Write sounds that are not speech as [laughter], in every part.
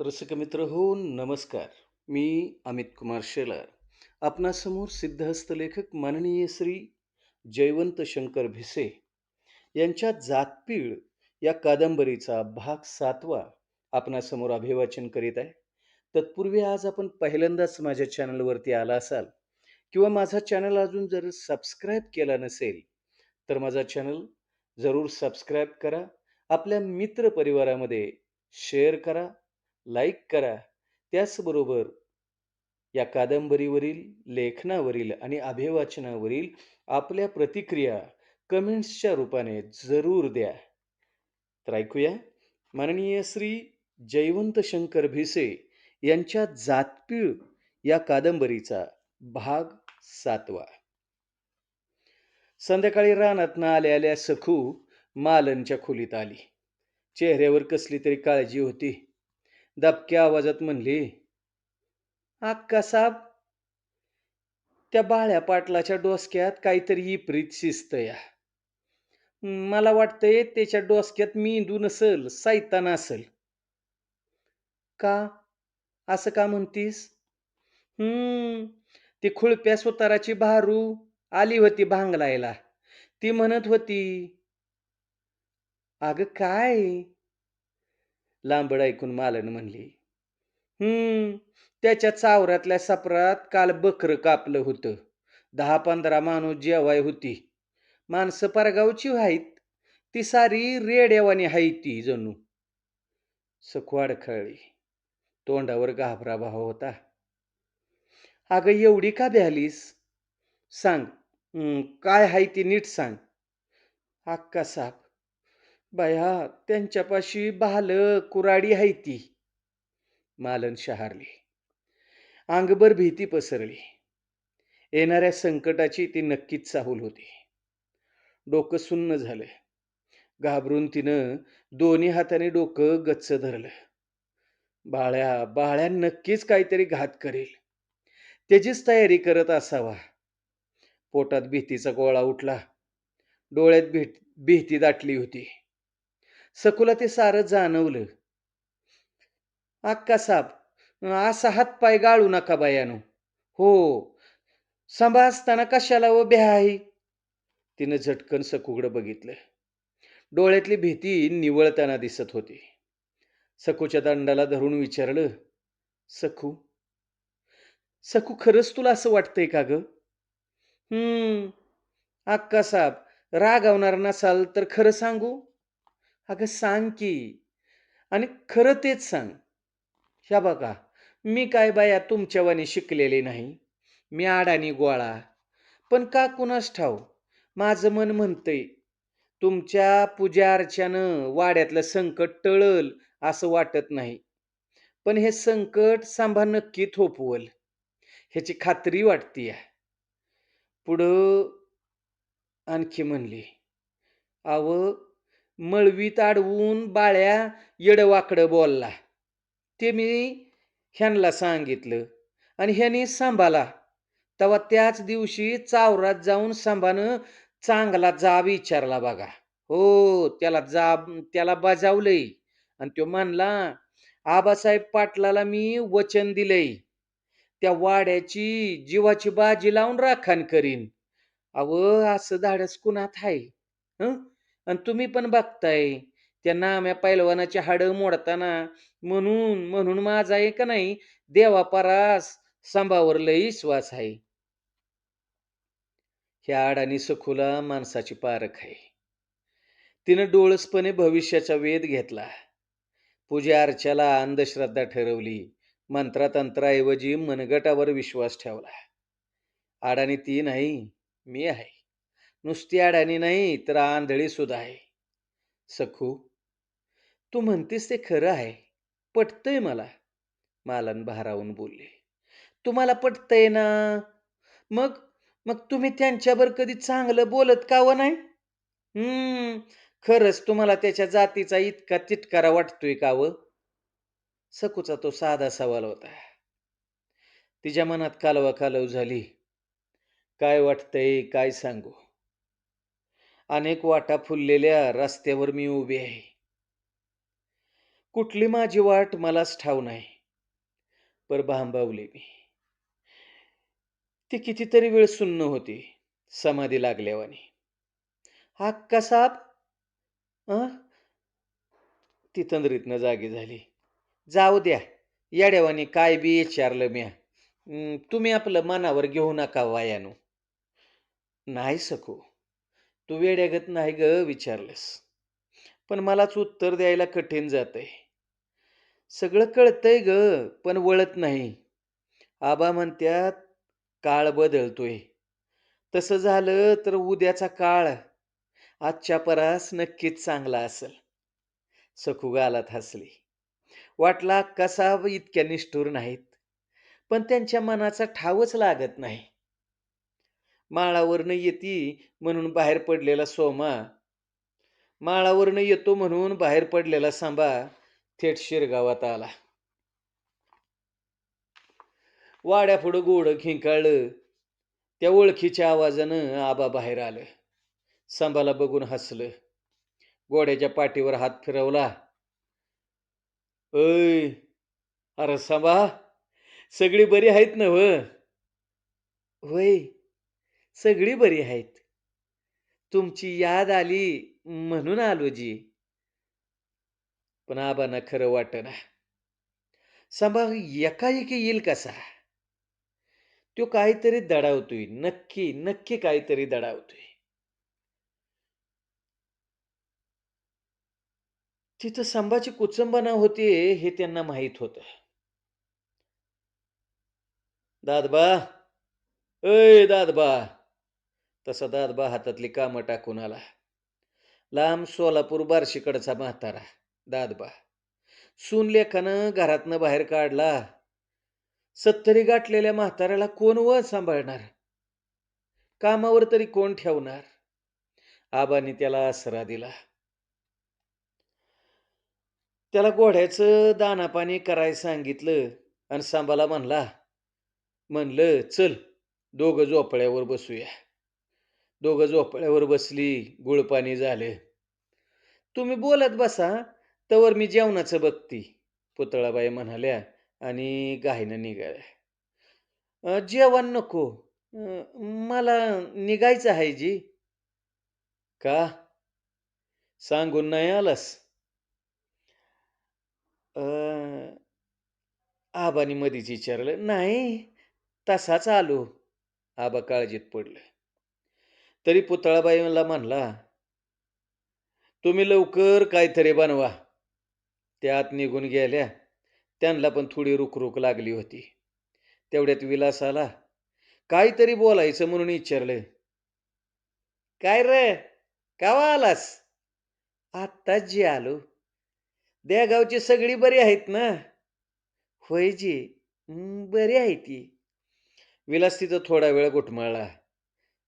रसिकमित्र हो नमस्कार. मी अमित कुमार शेलार. आपणासमोर सिद्धहस्त लेखक माननीय श्री जयवंत शंकर भिसे यांच्या जातपीळ या कादंबरीचा भाग सातवा आपणासमोर अभिवाचन करीत आहे. तत्पूर्वी आज आपण पहिल्यांदाच माझ्या चॅनलवरती आला असाल किंवा माझा चॅनल अजून जर सबस्क्राईब केला नसेल तर माझा चॅनल जरूर सबस्क्राईब करा. आपल्या मित्रपरिवारामध्ये शेअर करा. लाईक करा. त्याचबरोबर या कादंबरीवरील लेखनावरील आणि अभिवाचनावरील आपल्या प्रतिक्रिया कमेंट्सच्या रूपाने जरूर द्या. तर ऐकूया. माननीय श्री जयवंत शंकर भिसे यांच्या जातपीळ या कादंबरीचा भाग सातवा. संध्याकाळी रानात आल्या आल्या सखू मालनच्या खोलीत आली. चेहऱ्यावर कसली तरी काळजी होती. दबक्या आवाजात म्हणली अक्का साहेब त्या बाळ्या पाटलाच्या डोसक्यात काहीतरी विपरीत शिस्त या मला वाटतंय त्याच्या डोसक्यात मेंदू नसल सायतान असल. का? असं का म्हणतीस? हम्म ती खुळप्या सुताराची भारू आली होती भांगलायला. ती म्हणत होती अग काय? लांबड ऐकून मालन म्हणली हम्म त्याच्या चावरातल्या सपरात काल बकरं कापलं होतं. दहा पंधरा माणूस जेवाय होती. माणसं परगावची आहेत ती सारी रेड्यावानी हाय ती जणू. सखवाड खळली. तोंडावर घाबरा भाव होता. अगं एवढी का भ्यालीस? सांग. काय हाय ती नीट सांग. अक्का साप बाया त्यांच्यापाशी भाल कुराडी हाय ती. मालन शहारली. अंगभर भीती पसरली. येणाऱ्या संकटाची ती नक्कीच चाहूल होती. डोकं सुन्न झालं. घाबरून तिनं दोन्ही हाताने डोकं गच्च धरलं. बाळ्या बाळ्या नक्कीच काहीतरी घात करेल. त्याचीच तयारी करत असावा. पोटात भीतीचा गोळा उठला. डोळ्यात भीत भीती दाटली होती. सकुला ते सारं जाणवलं. अक्का साप असा हात पाय गाळू नका बायानो. हो सांभा असताना कशाला व ब्या आहे? तिनं झटकन सकुकडं बघितलं. डोळ्यातली भीती निवळताना दिसत होती. सकूच्या दंडाला धरून विचारलं सखू सखू खरंच तुला असं वाटतंय का ग? हम्म अक्का साप रागावणार नसाल तर खरं सांगू? अगं सांग की. आणि खरं तेच सांग. ह्या बघा मी काय बाया तुमच्यावानी शिकलेले नाही. मी आडानी गोळा. पण का कुणास ठाव? माझं मन म्हणतंय तुमच्या पूजा अर्च्यानं वाड्यातलं संकट टळल असं वाटत नाही. पण हे संकट सांभा नक्की थोपवल. ह्याची खात्री वाटतीय. पुढं आणखी म्हणली अव मळवीत अडवून बाळ्या येडवाकडं बोलला. ते मी ह्यांना सांगितलं आणि ह्यानी सांभाला तेव्हा त्याच दिवशी चावरात जाऊन सांभानं चांगला जाब विचारला बघा. हो त्याला जाब त्याला बजावलंय. आणि तो म्हणला आबासाहेब पाटलाला मी वचन दिलंय. त्या वाड्याची जीवाची बाजी लावून राखण करीन. अव असं धाडस कुणात आहे हं? आणि तुम्ही पण बघताय. त्या नाम्या पैलवानाची हाडं मोडताना म्हणून म्हणून माझा आहे का नाही देवापरास सांभावर लई विश्वास आहे. ह्या अडाणी सखुला माणसाची पारख आहे. तिनं डोळसपणे भविष्याचा वेध घेतला. पूजा अर्चाला अंधश्रद्धा ठरवली. मंत्रातंत्राऐवजी मनगटावर विश्वास ठेवला. अडाणी ती नाही मी आहे. नुसती अडाणी नाही तर आंधळी सुद्धा आहे. सखू तू म्हणतेस ते खरं आहे पटतंय मला. मालन भारावून बोलले. तुम्हाला पटतंय ना? मग मग तुम्ही त्यांच्यावर कधी चांगलं बोलत का व नाही? हम्म खरंच तुम्हाला त्याच्या जातीचा इतका तिटकारा वाटतोय का हो? व सकूचा तो साधा सवाल होता. तिच्या मनात कालवा कालव झाली. काय वाटतंय काय सांगू? अनेक वाटा फुललेल्या रस्त्यावर मी उभी आहे. कुठली माझी वाट मलाच ठाव नाही. पर भांबावले मी. ती कितीतरी वेळ सुन्न होती समाधी लागल्यावानी. हा कसाब अं? ती तंद्रीतनं जागी झाली. जाऊ द्या येड्यावानी काय बी विचारलं म्या. तुम्ही आपलं मनावर घेऊ नका वायानो. नाही सकू. तू वेड्यागत नाही ग विचारलंस. पण मलाच उत्तर द्यायला कठीण जातंय. सगळं कळतंय ग पण वळत नाही. आबा म्हणत्यात काळ बदलतोय. तसं झालं तर उद्याचा काळ. आजच्या परास नक्कीच चांगला असेल. सखू गालात हसली. वाटला कसा इतक्या निष्ठूर नाहीत. पण त्यांच्या मनाचा ठावच लागत नाही. माळावरनं येती म्हणून बाहेर पडलेला सोमा. माळावरनं येतो म्हणून बाहेर पडलेला सांबा थेट शिरगावात आला. वाड्यापुढं गोड खिंकाळलं. त्या ओळखीच्या आवाजानं आबा बाहेर आलं. सांबाला बघून हसलं. गोड्याच्या पाठीवर हात फिरवला. अय अरे सांबा सगळी बरी आहेत ना वय सगळी बरी आहेत. तुमची याद आली म्हणून आलो जी. पण आबांना खरं वाटना सांबा एकाएकी येईल कसा? तो काहीतरी दडावतोय. नक्की नक्की काहीतरी दडावतोय. तिथं संभाची कुचंबना होते हे त्यांना माहीत होतं. दादबा! अय दादबा! तसा दादबा हातातली कामं टाकून आला. लांब सोलापूर बार्शीकडचा म्हातारा दादबा. सून लेखानं घरातनं बाहेर काढला. सत्तरी गाठलेल्या म्हाताऱ्याला कोण व सांभाळणार? कामावर तरी कोण ठेवणार? आबांनी त्याला आसरा दिला. त्याला घोड्याचं दानापाणी करायला सांगितलं आणि सांबाला म्हणला. म्हणलं चल दोघं झोपळ्यावर बसूया. दोघं झोपळ्यावर बसली गुळपाणी झालं. तुम्ही बोलत बसा तवर मी जेवणाचं बघती पुतळाबाई म्हणाल्या आणि गायनं निघाल्या. जेवण नको. मला निघायचं आहे जी. का? सांगून नाही आलास? आबानी मधीच विचारलं. नाही तसाच आलो. आबा काळजीत पडलं. तरी पुतळाबाई मला म्हणला तुम्ही लवकर काहीतरी बनवा. त्यात निघून गेल्या. त्यांना पण थोडी रुखरुक लागली होती. तेवढ्यात विलास आला काहीतरी बोलायचं म्हणून विचारलं काय रे? कावा आलास? आत्ताच जी आलो. देगावची सगळी बरी आहेत ना? होय जी. बरी आहे ती. विलास तिथं थोडा वेळ घुटमाळला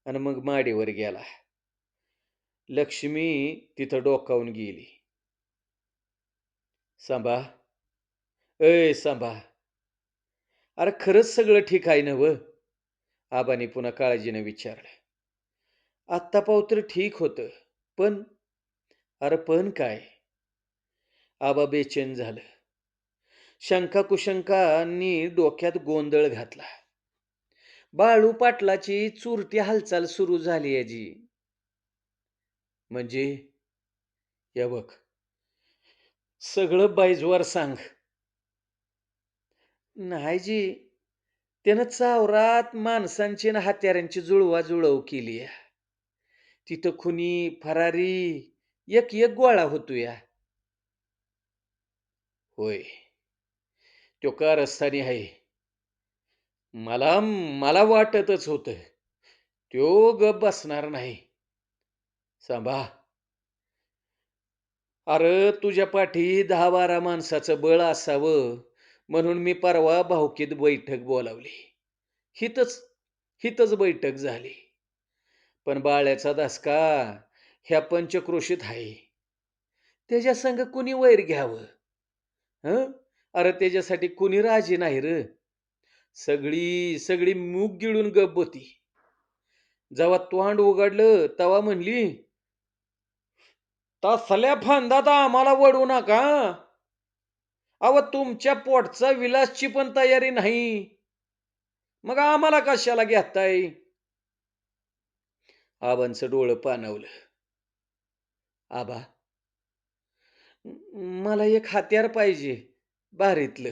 आणि मग माडीवर गेला. लक्ष्मी तिथं डोकावून गेली. सांबा. अय सांबा. अरे खरंच सगळं ठीक आहे ना व? आबाने पुन्हा काळजीनं विचारलं. आत्ता पावतर ठीक होतं पण अरे पण काय? आबा बेचैन झालं. शंका कुशंकांनी डोक्यात गोंधळ घातला. बाळू पाटलाची चुरटी हालचाल सुरू झाली आहे जी म्हणजे या बघ सगळं बाईजवर सांग. नाही जी त्यानं चावरात माणसांची ना हत्यारांची जुळवाजुळव केली तिथं खुनी फरारी एक एक गोळा होतो या. होय तो कारस्थानी आहे. मला मला वाटतच होतं त्यो गप बसणार नाही. सांभा अरे तुझ्या पाठी दहा बारा माणसाचं बळ असावं म्हणून मी परवा भावकीत बैठक बोलावली. हितच हितच बैठक झाली. पण बाळ्याचा धसका ह्या पंचक्रोशीत आहे. त्याच्या संग कुणी वैर घ्यावं? हं? अरे त्याच्यासाठी कुणी राजी नाही र. सगळी सगळी मूग गिळून गप होती. जेव्हा तोंड उघडलं तेव्हा म्हणली तसल्या फांदात आम्हाला वडू नका. अव तुमच्या पोटचा विलासची पण तयारी नाही. मग आम्हाला कशाला घेताय? आबांचं डोळं पाणवलं. आबा मला एक हत्यार पाहिजे बारीतलं.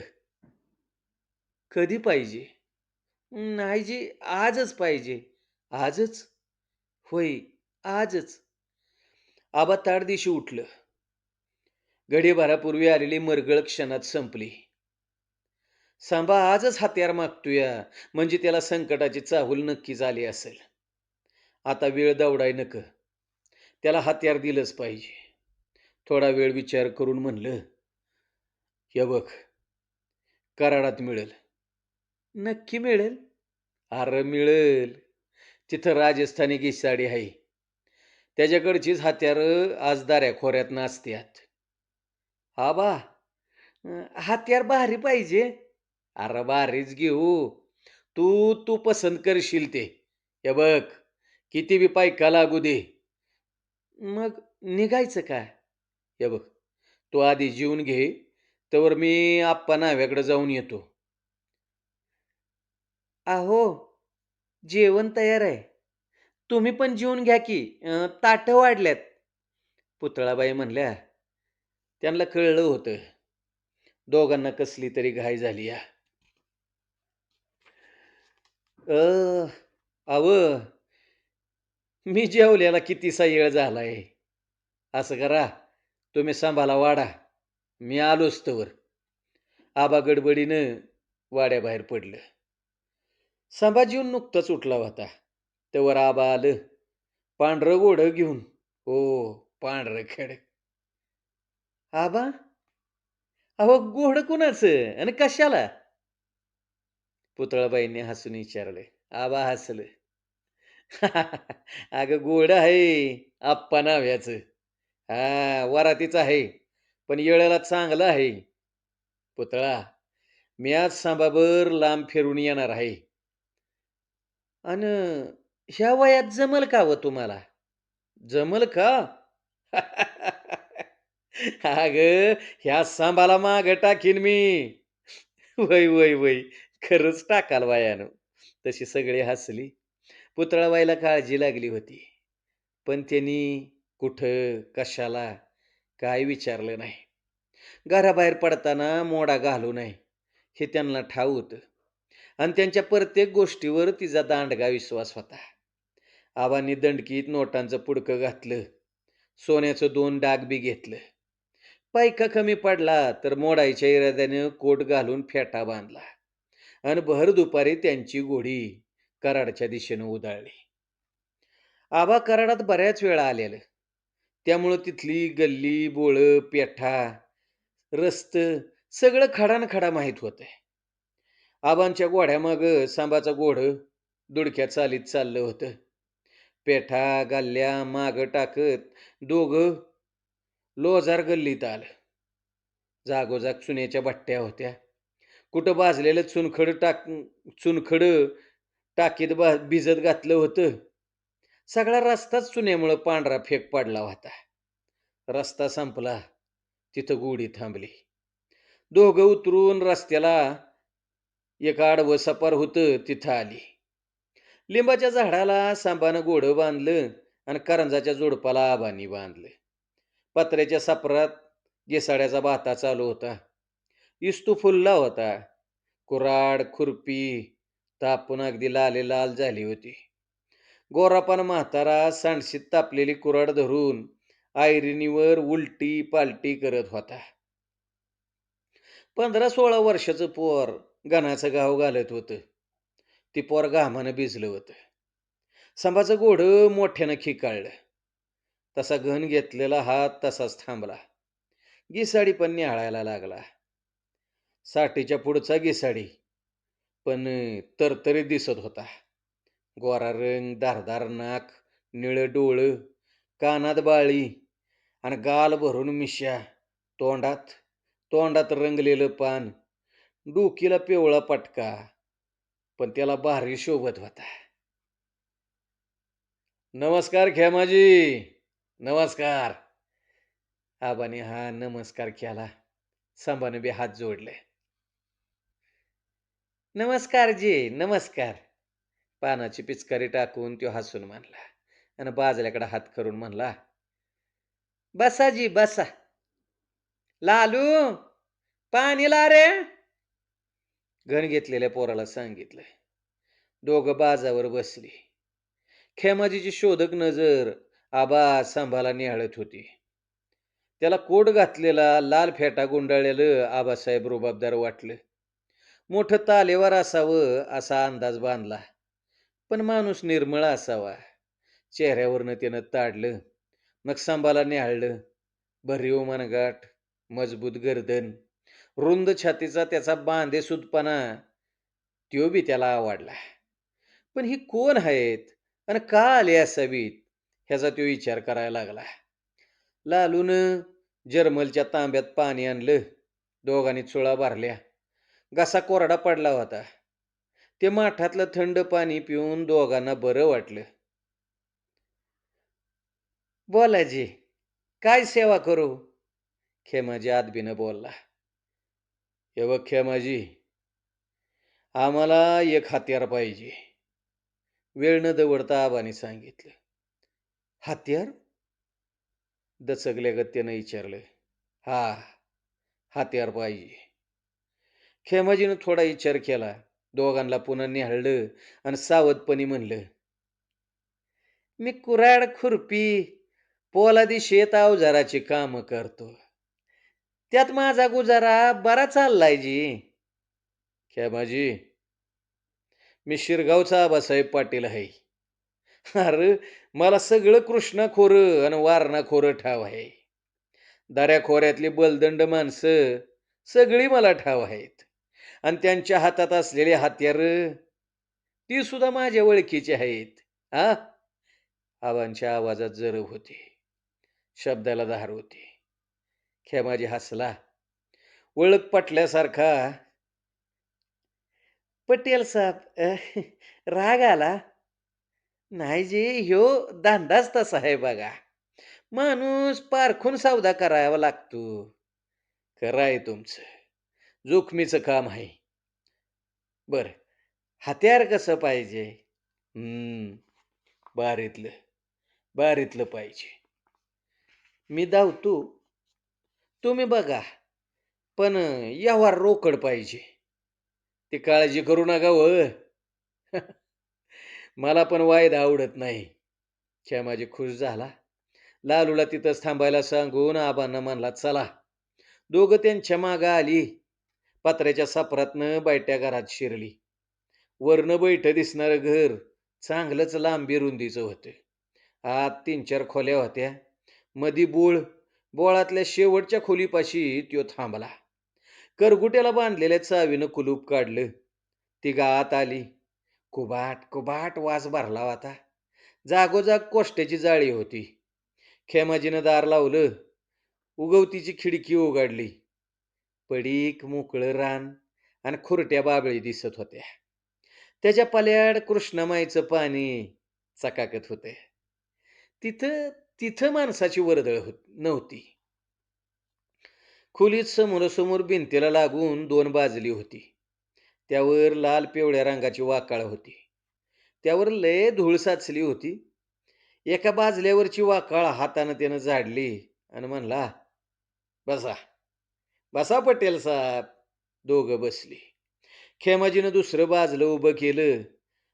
कधी पाहिजे? नाही जी आजच पाहिजे. आजच? होय आजच. आबा ताडदिशी उठलं. घडीभरापूर्वी आलेली मरगळ क्षणात संपली. सांबा आजच हत्यार मागतोया. म्हणजे त्याला संकटाची चाहूल नक्कीच आली असेल. आता वेळ दवडाय नक. त्याला हत्यार दिलंच पाहिजे. थोडा वेळ विचार करून म्हणलं हे बघ कराडात मिळेल. नक्की मिळेल. अरे मिळेल. तिथं राजस्थानी घिसाडी आहे. त्याच्याकडचीच हत्यारं आज दाऱ्या खोऱ्यात नाचत्यात. हा बा. हत्यार भारी पाहिजे. अरे भारीच घेऊ. तू तू पसंत करशील ते. हे बघ किती बी पायका लागू दे. मग निघायचं काय हे बघ तू आधी जीवन घे. तर मी आप्पा नाव्याकडे जाऊन येतो. अहो जेवण तयार आहे. तुम्ही पण जेवून घ्या की अं, ताटं वाढल्यात. पुतळाबाई म्हणल्या त्यांना कळलं होतं. दोघांना कसली तरी घाई झाली या. अ अव मी जेवल्याला कितीसा येळ झालाय. असं करा तुम्ही सांभाळा वाडा मी आलोच तवर आबा गडबडीनं वाड्याबाहेर पडलं. संभाजीहून नुकताच उठला होता. तेव्हा आबा आलं. पांढरं गोडं घेऊन. हो पांढरं खेड. आबा? अहो गोड कुणाचं? आणि कशाला? पुतळाबाईंनी हसून विचारले. आबा हसलं. [laughs] अगं गोड आहे. आप्पा नाव्याचं. हा वरातीच आहे. पण येळाला चांगलं आहे. पुतळा मी आज सांबाबर लांब फिरून येणार आहे. अन ह्या वयात जमल का व तुम्हाला? जमल का? [laughs] अग ह्या सांबाला मागं टाकीन मी. वय वय वय खरंच टाकाल वयानं. तशी सगळी हसली. पुतळाबाईला काळजी लागली होती. पण त्यांनी कुठं कशाला काय विचारलं नाही. घराबाहेर पडताना मोडा घालू नये. हे त्यांना ठाऊ होतं. आणि त्यांच्या प्रत्येक गोष्टीवर तिचा दांडगा विश्वास होता. आबांनी दंडकीत नोटांचं पुडकं घातलं. सोन्याचं दोन डाग बी घेतलं. पायका कमी पडला तर मोडायच्या इराद्यानं कोट घालून फेटा बांधला. आणि भर दुपारी त्यांची घोडी कराडच्या दिशेनं उधाळली. आबा कराडात बऱ्याच वेळा आलेलं. त्यामुळं तिथली गल्ली बोळं पेठा रस्त सगळं खडान खडा माहीत होतं आबांच्या गोढ्यामाग सांबाचं गोढ दुडक्या चालीत चाललं होतं. पेठा गाल्ल्या माग टाकत दोघं लोजार गल्लीत आलं. जागोजाग चुन्याच्या भट्ट्या होत्या. कुठं भाजलेलं चुनखड टाक चुनखड टाकीत बा भिजत घातलं होतं. सगळा रस्ताच चुन्यामुळं पांढरा फेक पडला होता. रस्ता संपला. तिथं गोडी थांबली. दोघं उतरून रस्त्याला एक आडवं सपार होतं तिथं आली. लिंबाच्या झाडाला सांबानं गोडं बांधलं आणि करंजाच्या जोडपाला आबानी बांधलं. पत्र्याच्या सापरात गेसाड्याचा भाता चालू होता. इस्तू फुलला होता. कुराड खुरपी तापून अगदी लाले लाल झाली होती. गोरापान म्हातारा सांडशीत तापलेली कुराड धरून आयरिणीवर उलटी पालटी करत होता. पंधरा सोळा वर्षाचं पोर गणाचं गाव घालत होतं. ती पोर घामानं भिजलं होतं. संभाचं घोडं मोठ्यानं खिकाळलं. तसा घन घेतलेला हात तसाच थांबला. गिसाडी पण निहाळायला लागला. साठीच्या पुढचा गिसाडी पण तरतरी दिसत होता. गोरा रंग धारदार नाक निळं डोळं कानात बाळी आणि गाल भरून मिश्या. तोंडात तोंडात रंगलेलं पान. डोकीला पिवळा पटका पण त्याला भारी शोभत होता. नमस्कार खेमाजी! नमस्कार! आबाने हा नमस्कार केला. सांबाने बी हात जोडले. नमस्कार जी नमस्कार! पानाची पिचकारी टाकून तो हसून म्हणला आणि बाजल्याकडे हात करून म्हणला बसा जी बसा. लालू पाणी ला रे. घन घेतलेल्या पोराला सांगितलं दोघं बाजावर बसली. खेमाजीची शोधक नजर आबा सांभाला निहाळत होती. त्याला कोट घातलेला लाल फेटा गुंडाळलेलं आबासाहेब रुबाबदार वाटलं. मोठं तालेवर असावं असा अंदाज बांधला. पण माणूस निर्मळ असावा. चेहऱ्यावरनं त्यानं ताडलं. मग सांबाला निहाळलं. भरीव मनगाठ मजबूत गर्दन. रुंद छातीचा त्याचा बांधेसूदपणा त्यो बी त्याला आवडला. पण ही कोण आहेत आणि का आले असावीत ह्याचा तो विचार करायला लागला. लालून जर्मलच्या तांब्यात पाणी आणलं. दोघांनी चुळा भरल्या. घसा कोरडा पडला होता. ते माठातलं थंड पाणी पिऊन दोघांना बरं वाटलं. बोला जी काय सेवा करू? खेमाजी आदबीनं बोलला. हे बघ खेमाजी आम्हाला एक हत्यार पाहिजे. वेळ न दवडता आबाने सांगितलं. हत्यार? दचकल्या गत्यानं विचारलं. हा हत्यार पाहिजे. खेमाजीनं थोडा विचार केला. दोघांना पुन्हा निहाळलं आणि सावधपणी म्हणलं मी कुराड खुरपी पोलादी शेत अवजाराची काम करतो. त्यात माझा गुजारा बरा चाललाय जी. खेमाजी मी शिरगावचा आबासाहेब पाटील आहे. अरे मला सगळं कृष्णा खोरं आणि वारणा खोरं ठाव आहे. दऱ्या खोऱ्यातली बलदंड माणसं सगळी मला ठाव आहेत. आणि त्यांच्या हातात असलेले हत्यार ती सुद्धा माझ्या ओळखीची आहेत. हा आबांच्या आवाजात जरब होते. शब्दाला धार होती. खेमाजी हसला. ओळख पटल्यासारखा. पटेल साहेब राग आला. नाही जी ह्यो धांदाच तसा आहे बघा. माणूस पारखून सावधा करावा लागतो. खरं आहे तुमचं. जोखमीचं काम आहे. बर हत्यार कसं पाहिजे? बारीतलं बारीतलं पाहिजे. मी धावतो. तुम्ही बघा पण व्यवहार रोकड पाहिजे. ती काळजी करू नका व हो. [laughs] मला पण वायदा आवडत नाही. श्यामाजी खुश झाला. लालूला तिथंच थांबायला सांगून आबांना म्हणला चला. दोघं त्यांच्या मागं आली. पत्र्याच्या सापरातनं बैठ्या घरात शिरली. वरनं बैठ दिसणारं घर चांगलंच लांबी रुंदीचं होतं. आत तीन चार खोल्या होत्या. मधी बोळ बोळातल्या शेवटच्या खोलीपाशी त्यो थांबला. करगुट्याला बांधलेल्या चावीनं कुलूप काढलं. ती गात आली. कुबाट कुबाट वास भरला होता. जागोजाग कोष्ट्याची जाळी होती. खेमाजीनं दार लावलं. उगवतीची खिडकी उघडली. पडीक मोकळं रान आणि खुरट्या बाबळी दिसत होत्या. त्याच्या पल्याड कृष्णमाईचं पाणी चकाकत होते. तिथं तिथं माणसाची वर्दळ होत नव्हती. खोलीत समोरासमोर भिंतीला लागून दोन बाजली होती. त्यावर लाल पिवळ्या रंगाची वाकाळ होती. त्यावर लय धूळ साचली होती. एका बाजल्यावरची वाकाळ हातानं त्यानं झाडली आणि म्हणला बसा बसा पटेल साहेब. दोघं बसली. खेमाजीनं दुसरं बाजलं उभं केलं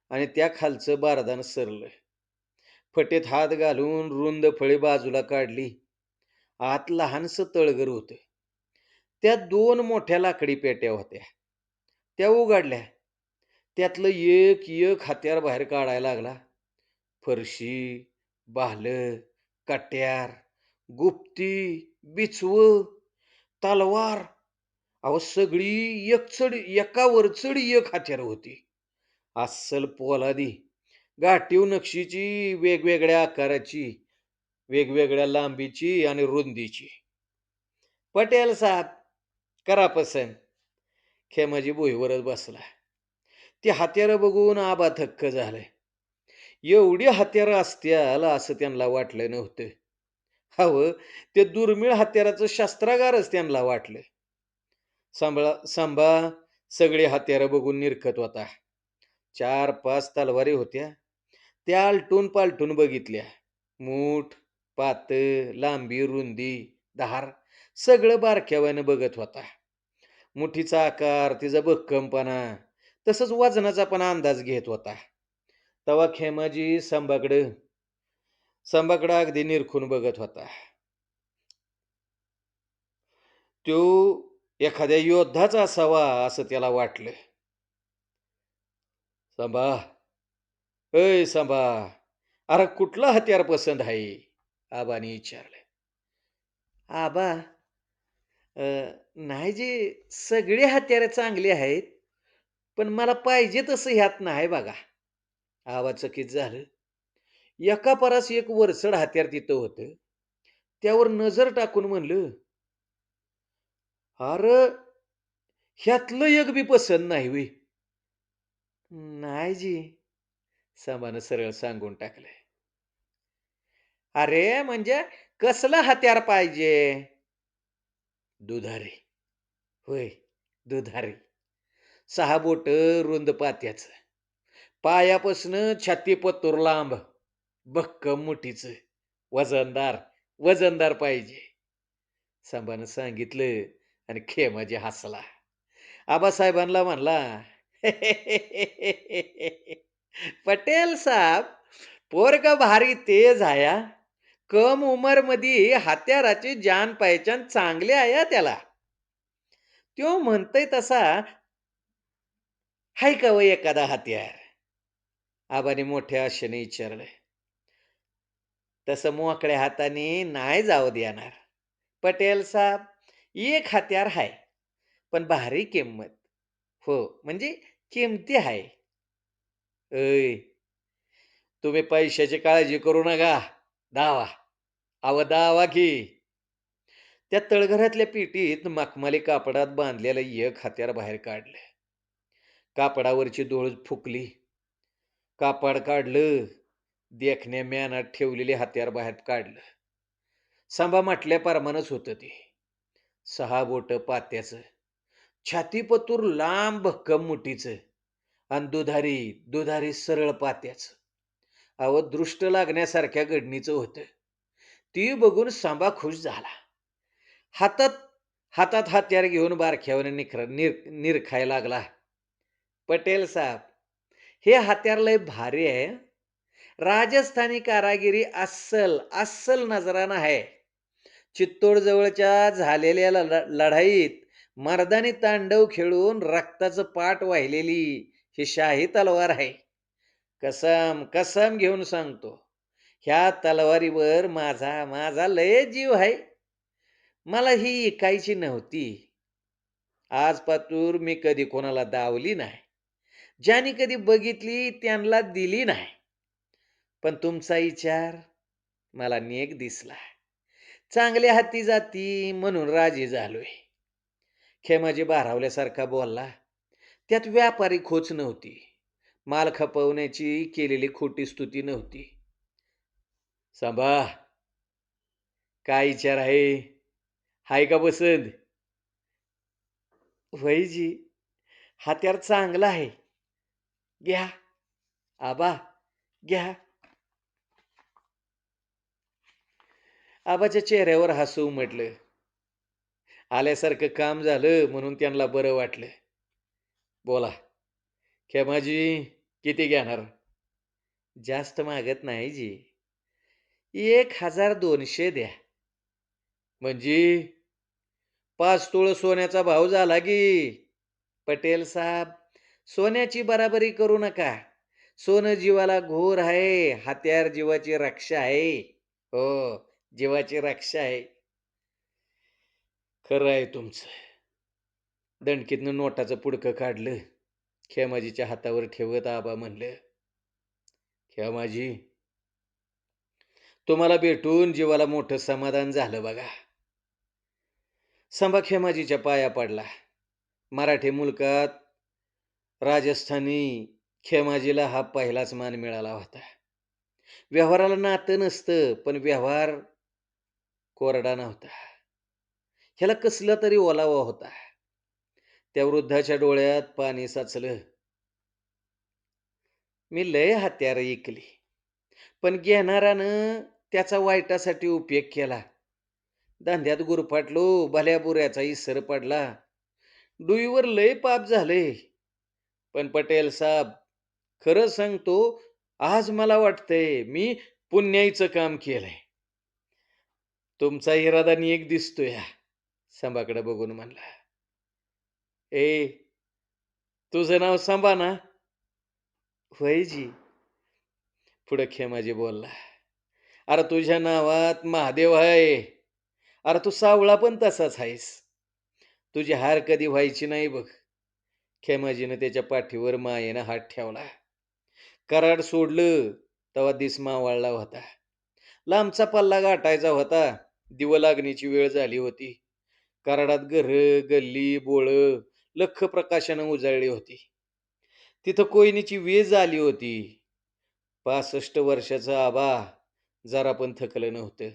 आणि त्या खालचं बारदान सरलं. फटेत हात घालून रुंद फळे बाजूला काढली. आत लहानसं तळगर होतं. त्या दोन मोठ्या लाकडी पेट्या होत्या. त्या उघडल्या. त्यातलं एक एक हत्यार बाहेर काढायला लागला. फरशी बाल कट्यार गुप्ती बिचव तलवार. अहो सगळी एक चढ एकावर चढ एक हत्यार होती. अस्सल पोलादी. गाठीव नक्षीची वेगवेगळ्या आकाराची वेगवेगळ्या लांबीची आणि रुंदीची. पटेल साहेब करा पसंत. खेमाजी भुईवरच बसला. ती हत्यारं बघून आबा थक्क झालंय एवढी हत्यारं असत्याल असं त्यांना वाटलं नव्हतं. हवं ते दुर्मिळ हत्याराचं शस्त्रागारच त्यांना वाटलं. सांभाळा सांबा सगळी हत्यारं बघून निरखत होता. चार पाच तलवारी होत्या. त्या आलटून पालटून बघितल्या. मूठ पात लांबी रुंदी धार सगळं बारक्यावानं बघत होता. मुठीचा आकार तिचा भक्कमपणा तसंच वजनाचा पण अंदाज घेत होता. तवा खेमाजी संभाकडं संभाकडं अगदी निरखून बघत होता. तो एखाद्या योद्धाचा असावा असं त्याला वाटलं. संभा अय सांबा अरे कुठलं हत्यार पसंत आहे? आबाने विचारलं. आबा नाही जी सगळे हत्यारे चांगली आहेत पण मला पाहिजे तसं ह्यात नाही बघा. आबा चकित झालं. एका परास एक वरचड हत्यार तिथं होतं. त्यावर नजर टाकून म्हणलं अरे ह्यातलं एक बी पसंत नाही वे नाही जी. सामानं सरळ सांगून टाकलंय अरे म्हणजे कसलं हत्यार पाहिजे दुधारी होय दुधारी सहा बोट रुंद पात्याचं पायापासनं छाती पत्तूर लांब भक्कम मुठीचं वजनदार वजनदार पाहिजे सांबानं सांगितलं आणि खेमाजी हसला आबासाहेबांना म्हणला पटेल साहेब पोरग भारी तेज आया कम उमर मधी हत्याराची जान पहिचान चांगली आहे त्याला. त्यो म्हणतय तसा हाय का वय एखादा हत्यार? आबाने मोठ्या आशेने विचारलं. तसं मोकळ्या हाताने नाही जाऊ देणार. पटेल साहेब एक हत्यार हाय पण भारी किंमत. हो म्हणजे किमती हाय? ऐ तुम्ही पैशाची काळजी करू नका. दावा. अव दावा की. त्या तळघरातल्या पेटीत मखमाली कापडात बांधलेलं एक हत्यार बाहेर काढलं. कापडावरची डोळ फुकली. कापड काढलं. देखण्या म्यानात ठेवलेले हत्यार बाहेर काढलं. सांबा म्हटल्या परमानच होतं ते. सहा बोट पात्याचं. छातीपतूर लांब भक्कम मुठीचं. आणि दुधारी दुधारी सरळ पात्याचं. अव दृष्ट लागण्यासारख्या घडणीचं होतं. ती बघून सांबा खुश झाला. हातात हातात हत्यार घेऊन बारख्यावर निखर निर निरखाय लागला. पटेल साहेब हे हत्यार लय भारी आहे. राजस्थानी कारागिरी अस्सल अस्सल नजराना आहे. चित्तोडजवळच्या झालेल्या लढाईत मर्दानी तांडव खेळून रक्ताचं पाठ वाहिलेली ही शाही तलवार आहे. कसम कसम घेऊन सांगतो ह्या तलवारीवर माझा माझा लय जीव आहे. मला ही ऐकायची नव्हती. आज पातूर मी कधी कोणाला दावली नाही. ज्याने कधी बघितली त्यांना दिली नाही. पण तुमचा विचार मला नेक दिसला. चांगल्या हाती जाती म्हणून राजी झालोय. खेमाजी भारावल्यासारखा बोलला त्यात व्यापारी खोच नव्हती. माल खपवण्याची केलेली खोटी स्तुती नव्हती. सांभा काय विचार आहे? हाय का बसंत? वहीजी हत्यार चांगला आहे. घ्या. आबा घ्या. आबाच्या चेहऱ्यावर हसू उमटलं. आल्यासारखं काम झालं म्हणून त्यांना बरं वाटलं. बोला. खेमाजी किती घेणार? जास्त मागत नाही जी. एक हजार दोनशे द्या. म्हणजे पाच तोळ सोन्याचा भाव झाला की. पटेल साहेब सोन्याची बराबरी करू नका. सोनं जीवाला घोर आहे हत्यार जीवाची रक्षा आहे. हो जीवाची रक्षा आहे. खरं आहे तुमचं. दणकीतनं नोटाचं पुडकं काढलं. खेमाजीच्या हातावर ठेवत आबा म्हणलं खेमाजी तुम्हाला भेटून जीवाला मोठं समाधान झालं बघा. संभा खेमाजीच्या पाया पडला. मराठी मुलकात राजस्थानी खेमाजीला हा पहिलाच मान मिळाला होता. व्यवहाराला नातं नसतं पण व्यवहार कोरडा नव्हता. ह्याला कसला तरी ओलावा होता. त्या वृद्धाच्या डोळ्यात पाणी साचलं. मी लय हत्यार ऐकली पण घेणारानं त्याचा वाईटासाठी उपयोग केला. धंद्यात गुरफाटलो भल्या बुऱ्याचा इसर पडला. डुईवर लय पाप झाले. पण पटेल साहेब खरं सांगतो आज मला वाटतंय मी पुण्याईचं काम केलंय. तुमचा इरादा एक दिसतोय संभाकडे बघून म्हणला. ए तुझं नाव संभा ना पुढं खेमाजी बोलला अरे तुझ्या नावात महादेव आहे. अरे तू सावळा पण तसाच आहेस. तुझी हार कधी व्हायची नाही बघ. खेमाजीनं त्याच्या पाठीवर मायेनं हात ठेवला. कराड सोडलं तेव्हा दिस मावळला होता. लांबचा पल्ला गाठायचा होता. दिवलागणीची वेळ झाली होती. कराडात घर गल्ली बोळं लख प्रकाशानं उजळली होती. तिथं कोयनीची वेज आली होती. पासष्ट वर्षाचा आबा जरा पण थकलं नव्हतं.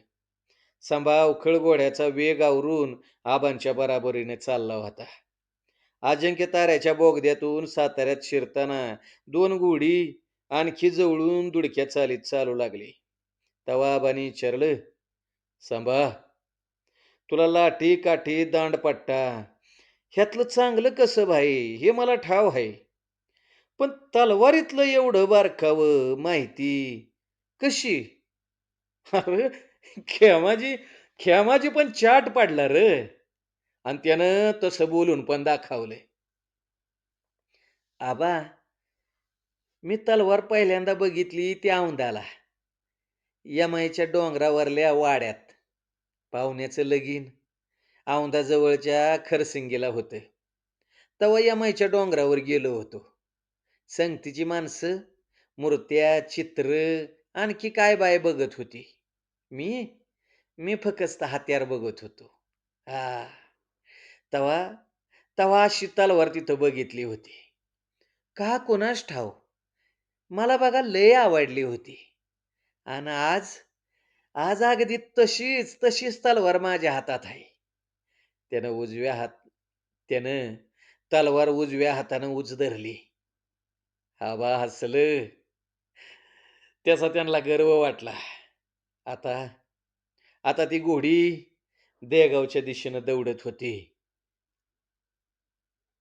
सांबा उखळ घोड्याचा वेग आवरून आबांच्या बराबरीने चालला होता. अजिंक्य ताऱ्याच्या बोगद्यातून साताऱ्यात शिरताना दोन गोडी आणखी जवळून दुडक्या चालीत चालू लागली. तवा आबानी विचारलं सांभा तुला लाठी काठी दांडपट्टा ह्यातलं चांगलं कसं भाई? हे मला ठाव आहे. पण तलवारीतलं एवढं बारकावं माहिती कशी? अरे खेमाजी खेमाजी पण चाट पाडला र. आणि त्यानं तसं बोलून पण दाखवलंय. आबा मी तलवार पहिल्यांदा बघितली त्या औंदाला यमाईच्या डोंगरावरल्या वाड्यात. पाहुण्याचं लगीन. औंदाजवळच्या खरसिंगीला होतं. तवा यमाईच्या डोंगरावर गेलो होतो. संगतीची माणसं मूर्त्या चित्र आणखी काय बाय बघत होती. मी मी फक्त हत्यार बघत होतो. हा तवा तवा अशी तलवार तिथं बघितली होती. का कोणास ठाव? मला बघा लय आवडली होती. आणि आज आज अगदी तशीच तशीच तलवार माझ्या हातात आहे. त्यानं उजव्या हात त्यानं तलवार उजव्या हातानं उज धरली. आबा हसलं. त्याचा त्यांना गर्व वाटला. आता आता ती घोडी देगावच्या दिशेनं दौडत होती.